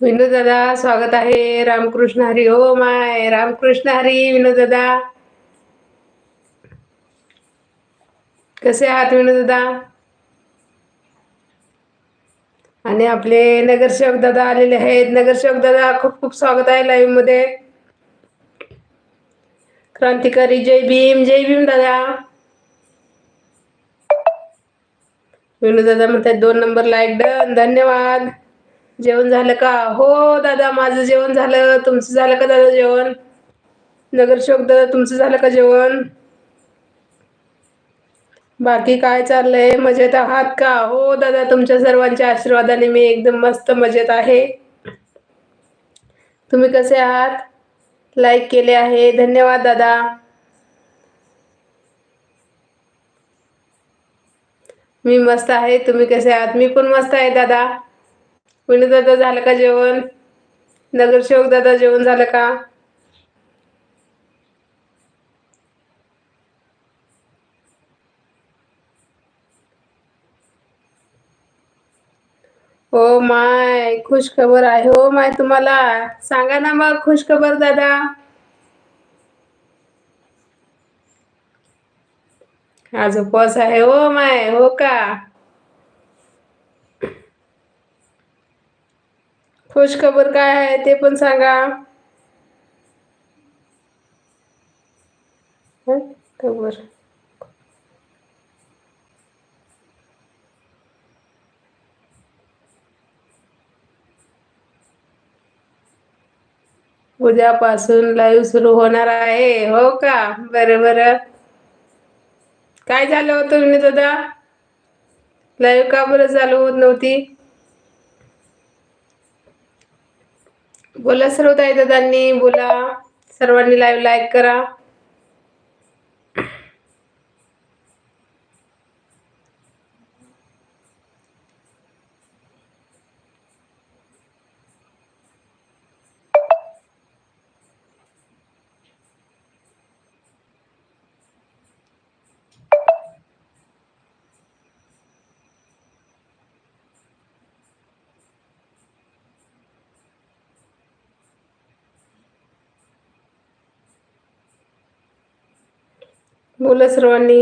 विनोद दादा स्वागत आहे. रामकृष्ण हरी हो माय. रामकृष्ण हरी विनोद दादा. कसे आहात विनोद दादा? आणि आपले नगरसेवक दादा आलेले आहेत. नगरसेवक दादा खूप खूप स्वागत आहे लाईव्हमध्ये. क्रांतिकारी जय भीम. जय भीम दादा. विनोद दादा म्हणतात दोन नंबर लाईक डन धन्यवाद. जेवण झालं का? हो दादा माझं जेवण झालं. तुमचं झालं का दादा जेवण? नगरसेवक दादा तुमचं झालं का जेवण? बाकी काय चाललंय? मजेत आहात का? हो दादा तुमच्या सर्वांच्या आशीर्वादाने मी एकदम मस्त मजेत आहे. तुम्ही कसे आहात? लाईक केले आहे. धन्यवाद दादा. मी मस्त आहे. तुम्ही कसे आहात? मी पण मस्त आहे दादा. दादा झालं का जेवण? नगरसेवक दादा जेवण झालं का? हो माय खुश खबर आहे हो माय तुम्हाला. सांगा ना मग खुश खबर दादा. आज उपवास आहे हो माय हो का? खुश खबर काय आहे ते पण सांगा. खबर. उद्यापासून लाईव्ह सुरू होणार आहे. हो का? बरं बरं. काय झालं होतं विनू दादा? लाईव्ह का बरं चालू होत नव्हती? बोला सर्व ताई दादांनी बोला. सर्वांनी लाईव्ह लाईक करा. बोला सर्वांनी.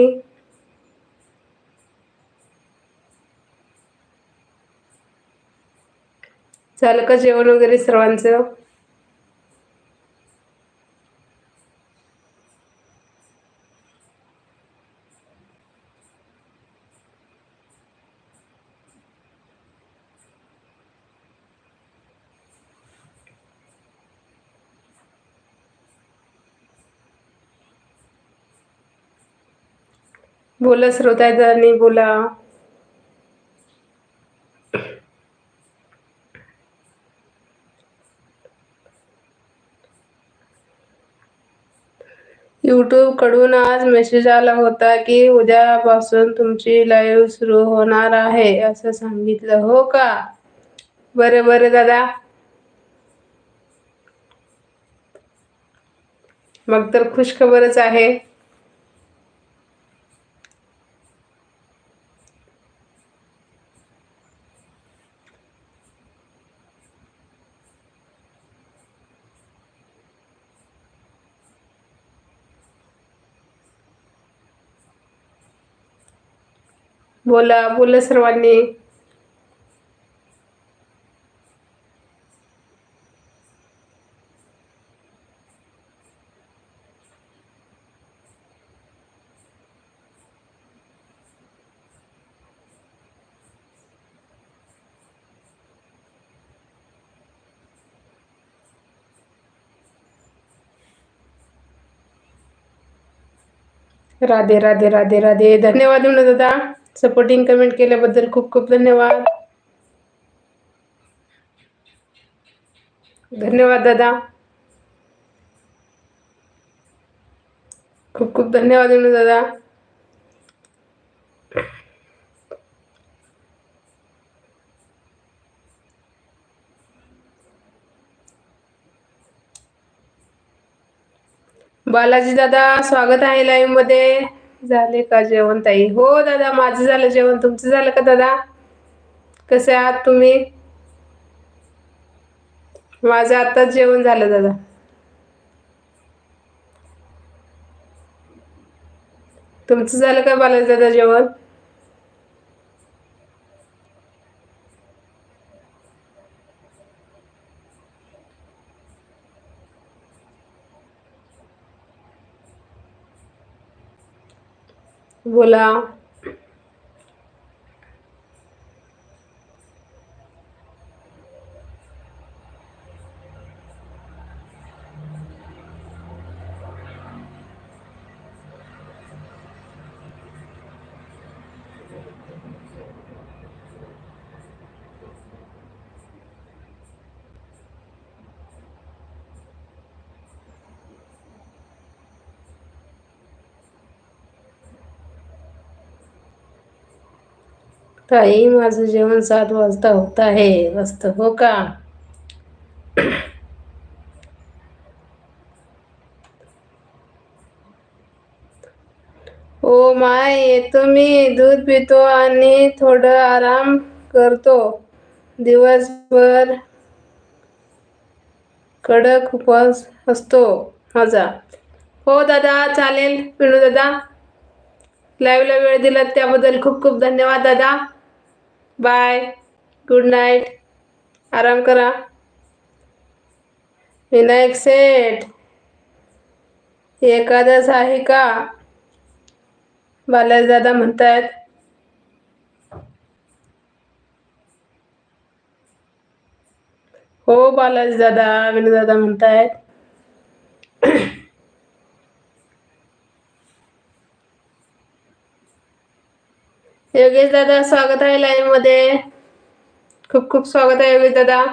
झालं का जेवण वगैरे सर्वांचं? बोला श्रोतादानी बोला. यूट्यूबकडून आज मेसेज आला होता की उद्यापासून तुमची लाईव्ह सुरू होणार आहे असं सांगितलं. हो का? बरं बरे दादा. मग तर खुशखबरच आहे. बोला बोला सर्वांनी. राधे राधे राधे राधे. धन्यवाद म्हणत दादा. सपोर्टिंग कमेंट केल्याबद्दल खूप खूप धन्यवाद. धन्यवाद दादा. खूप खूप धन्यवाद दादा. बालाजी दादा स्वागत आहे लाईव्हमध्ये. झाले का जेवण ताई? हो दादा माझं झालं जेवण. तुमचं झालं का दादा? कसे आहात तुम्ही? माझं आताच जेवण झालं दादा. तुमचं झालं का बालाजी दादा जेवण? बोला ताई माझं जेवण सात वाजता होत आहे. मस्त. हो का? ओ माय येतो मी. दूध पितो आणि थोडं आराम करतो. दिवसभर कडक उपवास असतो माझा. हो दादा चालेल. पिणू दादा. लाईव्हला वेळ दिला त्याबद्दल खूप खूप धन्यवाद दादा. Bye good night. आराम करा. विनायक सेठ एकादश आहे का? बालाज दादा म्हणतायत. हो बालाज दादा विनोदादा म्हणतायत. योगेश दादा स्वागत आहे लाईव्हमध्ये. खूप खूप स्वागत आहे योगेश दादा.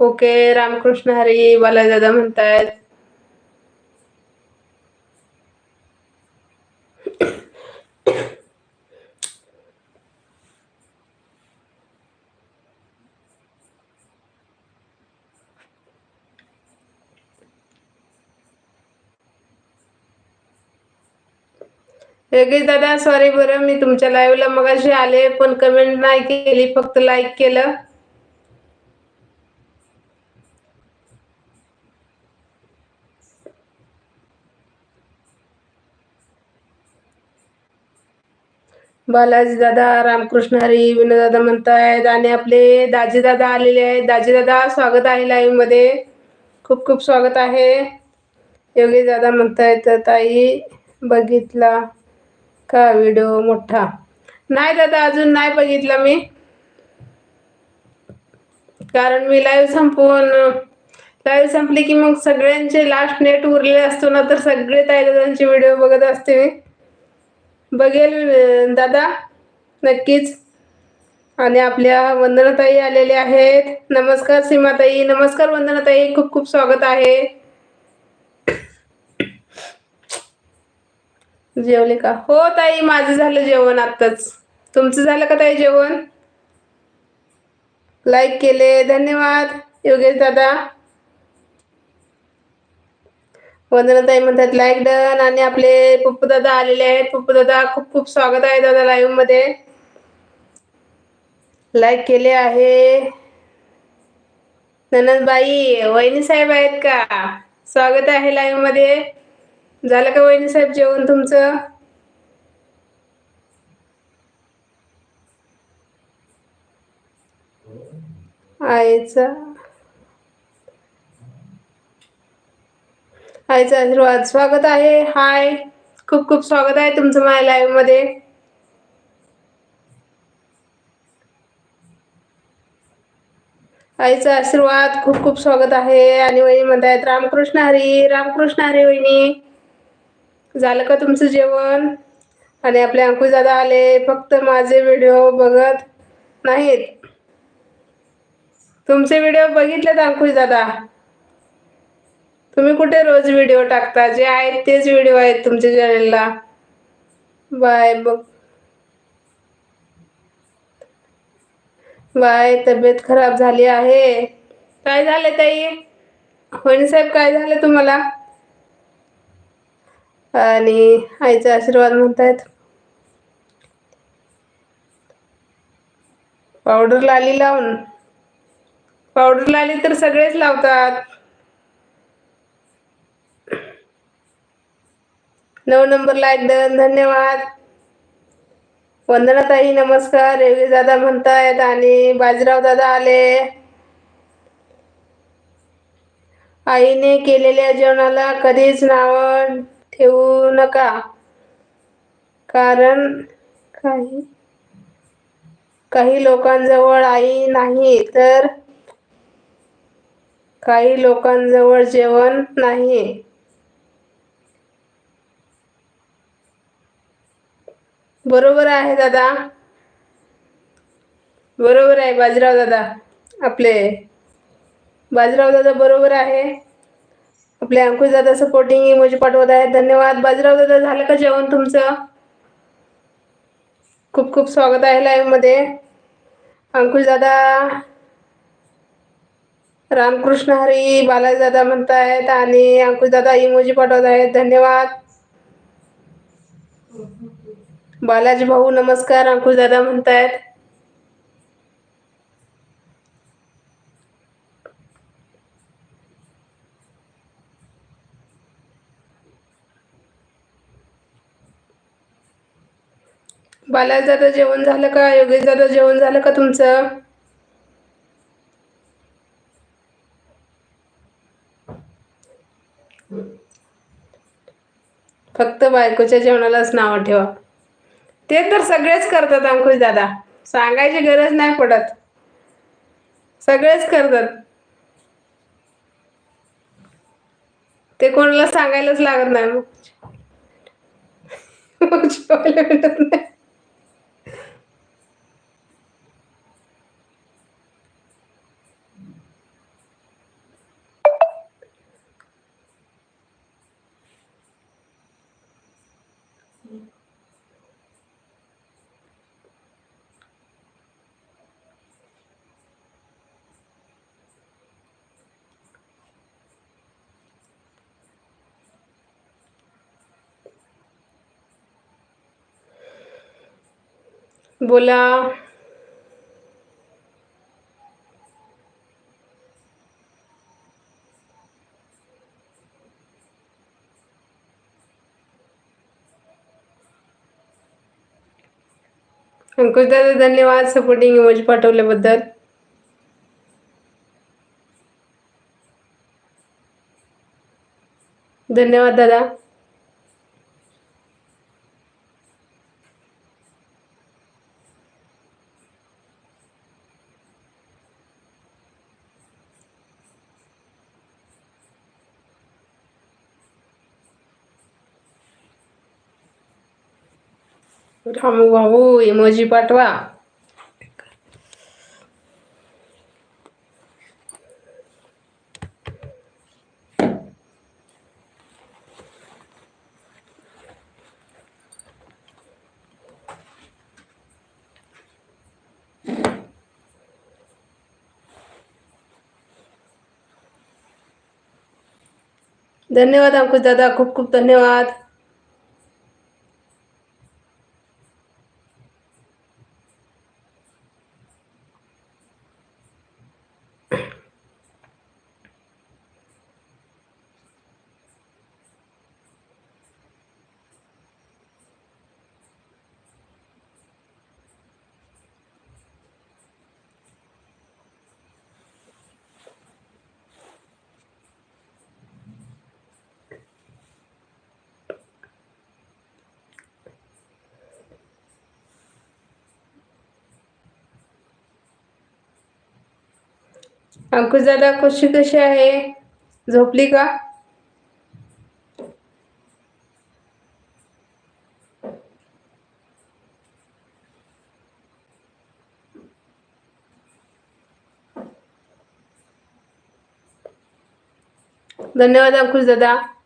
ओके रामकृष्ण हरी बाला दादा म्हणतायत. योगेश दादा सॉरी बरं मी तुमच्या लाईव्हला मगाशी आले पण कमेंट नाही केली फक्त लाईक केलं. बालाजी दादा रामकृष्ण हरी विनोद दादा म्हणतायत आणि आपले दाजी दादा आलेले आहेत. दाजी दादा स्वागत आहे लाईव्हमध्ये. खूप खूप स्वागत आहे. योगेश दादा म्हणतायत ताई बघितला. का व्हिडिओ मोठा? नाही दादा अजून नाही बघितला मी. कारण मी लाईव्ह संपवून लाईव्ह संपली की मग सगळ्यांचे लास्ट नेट उरले असतो ना तर सगळे ताई दादांचे व्हिडिओ बघत असते मी. बघेल दादा नक्कीच. आणि आपल्या वंदनाताई आलेल्या आहेत. नमस्कार सीमाताई नमस्कार वंदनाताई खूप खूप स्वागत आहे. जेवले का? हो ताई माझं झालं जेवण आत्ताच. तुमचं झालं का ताई जेवण? लाईक केले धन्यवाद. योगेश दादा. वंदना ताई म्हणतात लाईक डन आणि आपले पप्पू दादा आलेले आहेत. पप्पू दादा खूप खूप स्वागत आहे दादा लाईव्हमध्ये. लाईक केले आहे. ननदबाई वहिनी साहेब आहेत का? स्वागत आहे लाईव्हमध्ये. झालं का वहिनी साहेब जेवण तुमचं? आईचा. आईचा आशीर्वाद स्वागत आहे. हाय. खूप खूप स्वागत आहे तुमचं माझ्या लाईव्हमध्ये. आईचा आशीर्वाद खूप खूप स्वागत आहे. आणि वहिनी म्हणतायत रामकृष्ण हरी रामकृष्ण हरी वहिनी. झालं का तुमचं जेवण? आणि आपले अंकुश दादा आले फक्त माझे व्हिडिओ बघत नाहीत. तुमचे व्हिडिओ बघितलेत अंकुश दादा? तुम्ही कुठे रोज व्हिडिओ टाकता? जे आहेत तेच व्हिडिओ आहेत तुमच्या चॅनलला बाय बघ. बाय तब्येत खराब झाली आहे. काय झालं ताई? होणी साहेब काय झालं तुम्हाला? आणि आईचा आशीर्वाद म्हणतायत. पावडर लाली लावून पावडर लाली तर सगळेच लावतात. नऊ नंबर आहेत डन धन्यवाद. वंदनाताई नमस्कार. रेवी दादा म्हणतायत आणि बाजीराव दादा आले. आईने केलेल्या जेवणाला कधीच नावड ठेवू नका. कारण काही काही लोकांजवळ आई नाही तर काही लोकांजवळ जेवण नाही. बरोबर आहे दादा. बरोबर आहे बाजीराव दादा आपले. बाजीराव दादा बरोबर आहे? आपले अंकुश दादा सपोर्टिंग इमोजी पाठवत आहेत. धन्यवाद. बाजीराव दादा झालं का जेवण तुमचं? खूप खूप स्वागत आहे लाईव्हमध्ये. अंकुश दादा रामकृष्ण हरी बालाजी दादा म्हणतायत आणि अंकुश दादा इमोजी पाठवत आहेत. धन्यवाद. बालाजी भाऊ नमस्कार. अंकुश दादा म्हणतायत. बालाज दादा जेवण झालं का? योगेश दादा जेवण झालं का तुमचं? फक्त बायकोच्या जेवणालाच नाव ठेवा. ते तर सगळेच करतात अंकुश दादा. सांगायची गरज नाही पडत. सगळेच करतात. ते कोणाला सांगायलाच लागत नाही. मग बोला। अंकुश दादा धन्यवाद सपोर्टिंग इमोजी पाठवल्याबद्दल. धन्यवाद दादा. रामू भाऊ इमोजी पाठवा. धन्यवाद अंकुश दादा खूप खूप धन्यवाद. अंकुश दादा कशी कशी आहे. झोपली का? धन्यवाद अंकुश दादा.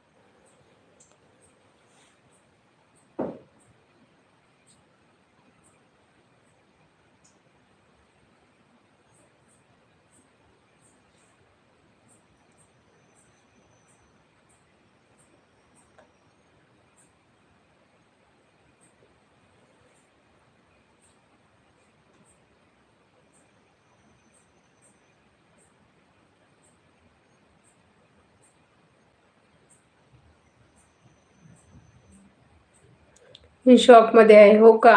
मी शॉपमध्ये आहे हो का?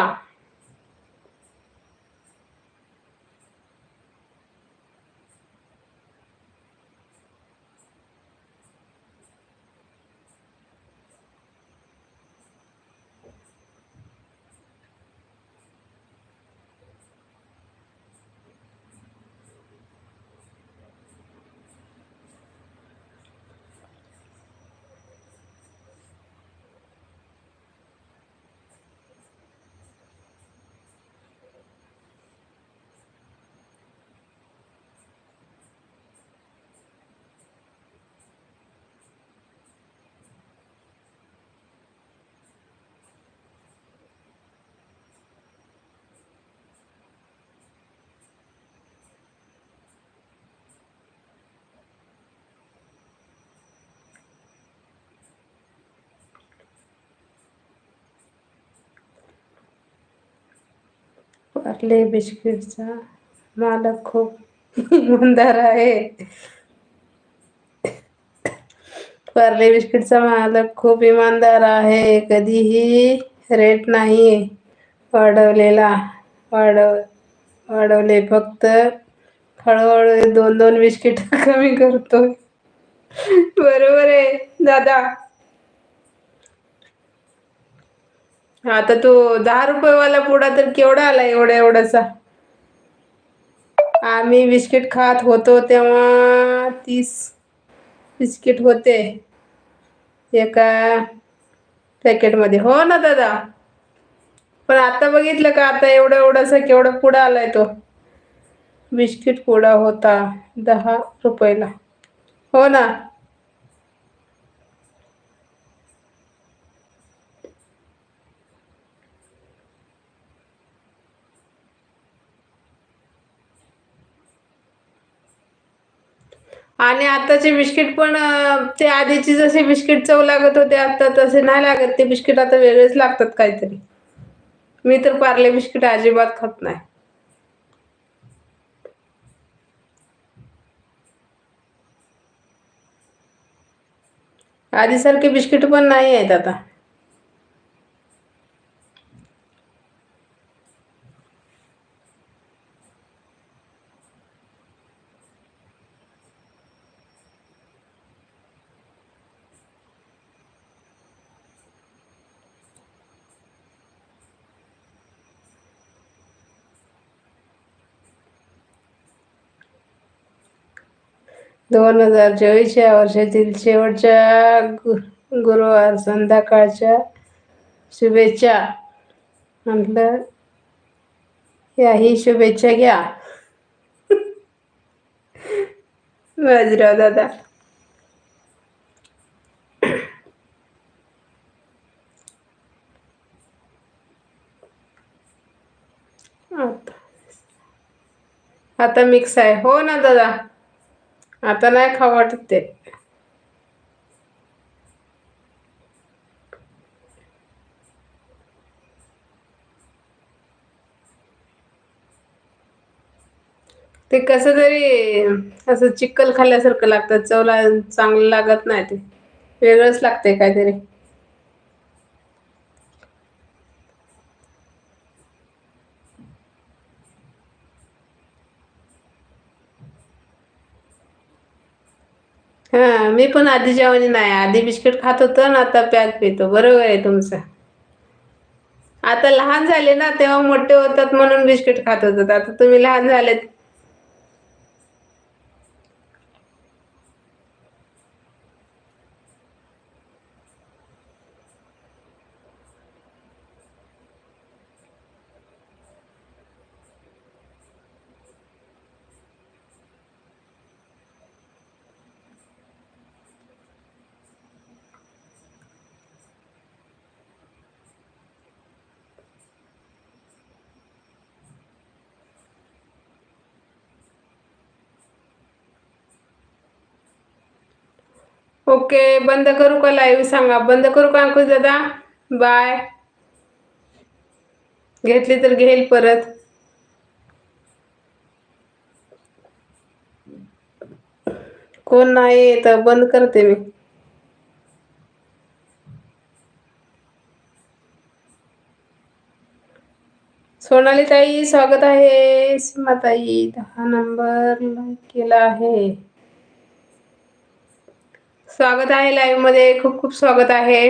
पार्ले बिस्किटचा मालक खूप इमानदार आहे. पार्ले बिस्किटचा मालक खूप इमानदार आहे. कधीही रेट नाही वाढवलेला. वाढव वाढवले फक्त हळूहळू दोन दोन बिस्किट कमी करतोय. बरोबर आहे दादा. आता तो दहा रुपयेवाला पुडा तर केवढा आला एवढा एवढासा? आम्ही बिस्किट खात होतो तेव्हा तीस बिस्किट होते. एका पॅकेटमध्ये. हो ना दादा. पण आता बघितलं का आता एवढा एवढासा केवढा पुडा आलाय तो? बिस्किट पुडा होता दहा रुपयाला. हो ना. आणि आताचे बिस्किट पण ते आधीची जसे बिस्किट चव लागत होते आता तसे नाही लागत. ते बिस्किट आता वेगळेच लागतात काहीतरी. मी तर पार्ले बिस्किट अजिबात खात नाही. आधीसारखे बिस्किट पण नाही आहेत आता. दोन हजार चोवीस या वर्षातील शेवटच्या गु- गुरुवार संध्याकाळच्या शुभेच्छा. म्हटलं याही शुभेच्छा घ्या. बाजीराव दादा. आता. आता मिक्स आहे. हो ना दादा. आता नाही खाऊ वाटत ते. ते कसं तरी असं चिक्कल खाल्ल्यासारखं लागतं चवला चांगलं लागत नाही ते. वेगळंच लागतंय काहीतरी हा मी पण आधी जेवणी नाही आधी बिस्किट खात होतो ना आता पॅक पितो. बरोबर आहे तुमचं. आता लहान झाले ना तेव्हा मोठे होतात म्हणून बिस्किट खात होतात. आता तुम्ही लहान झालेत. ओके बंद करू का लाईव्ह सांगा? बंद करू का अंकुश दादा? बाय घेतली तर घेईल परत. कोण नाही तर बंद करते मी. सोनाली ताई स्वागत आहे. सीमाताई दहा नंबर केला आहे. स्वागत आहे लाईव्हमध्ये. खूप खूप स्वागत आहे.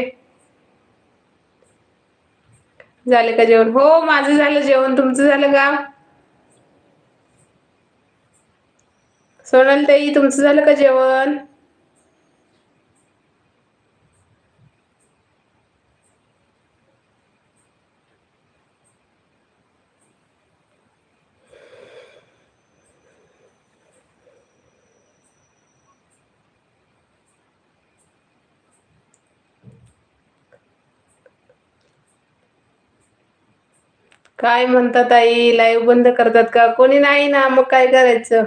झालं का जेवण? हो माझं झालं जेवण. तुमचं झालं का? सोनल ताई तुमचं झालं का जेवण? काय म्हणतात आई लाईव्ह बंद करतात का? कोणी नाही ना मग काय करायचं?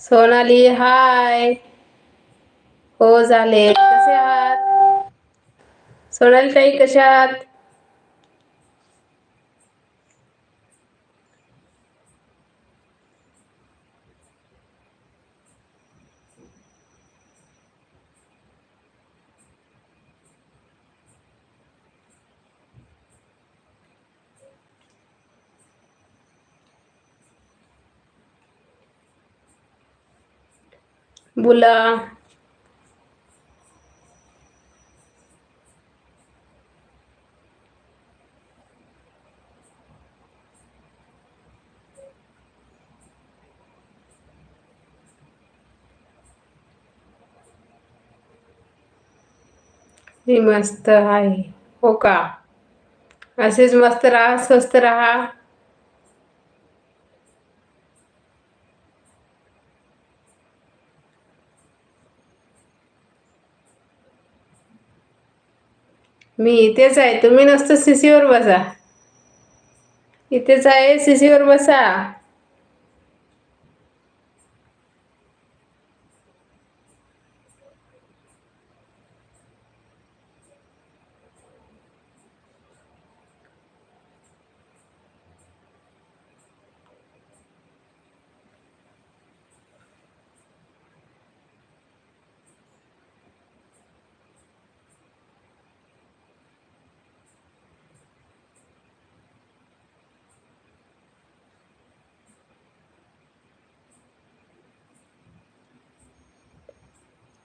सोनाली हाय. हो झाले. कसे आहात? सोनाली ताई कशा आहात? बोला मी मस्त आहे. हो का? असेच मस्त राहा स्वस्त राहा. मी इथेच आहे. तुम्ही नसतं सीसीवर बसा. इथेच आहे सीसीवर बसा.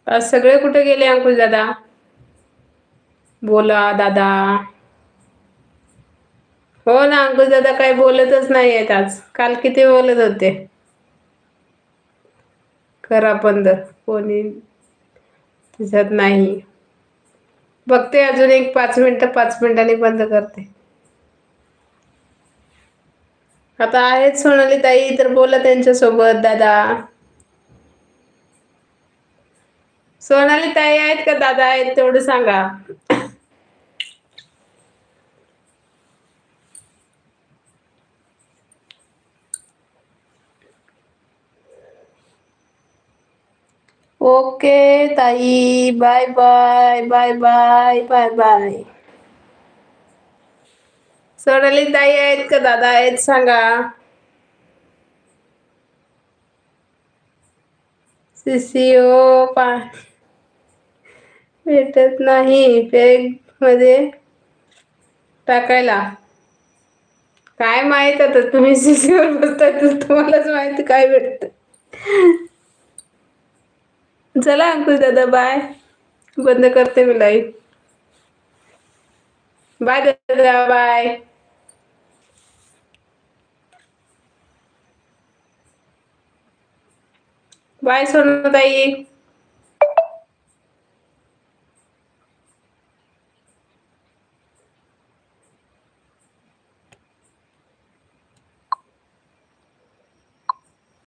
सगळे कुठे गेले अंकुश दादा? बोला दादा. हो ना अंकुश दादा काही बोलतच नाही आहेत आज. काल किती बोलत होते? करा बंद कोणी दिसत नाही. बघते अजून एक पाच मिनटं पाच मिनिटांनी बंद करते. आता आहेत सोनाली ताई तर बोला त्यांच्यासोबत दादा. सोनाली ताई आहेत का दादा आहेत तेवढं सांगा. ओके ताई bye bye bye bye bye bye. Sonali ताई आहेत का दादा आहेत सांगा. सीसीओ पा भेटत नाही. बॅगमध्ये टाकायला. काय माहीत आता? तुम्ही सीसीवर बसताय तर तुम्हालाच माहिती काय भेटत चला अंकुश दादा बाय बंद करते मी लाईव्ह बाय दादा बाय बाय सोनताई.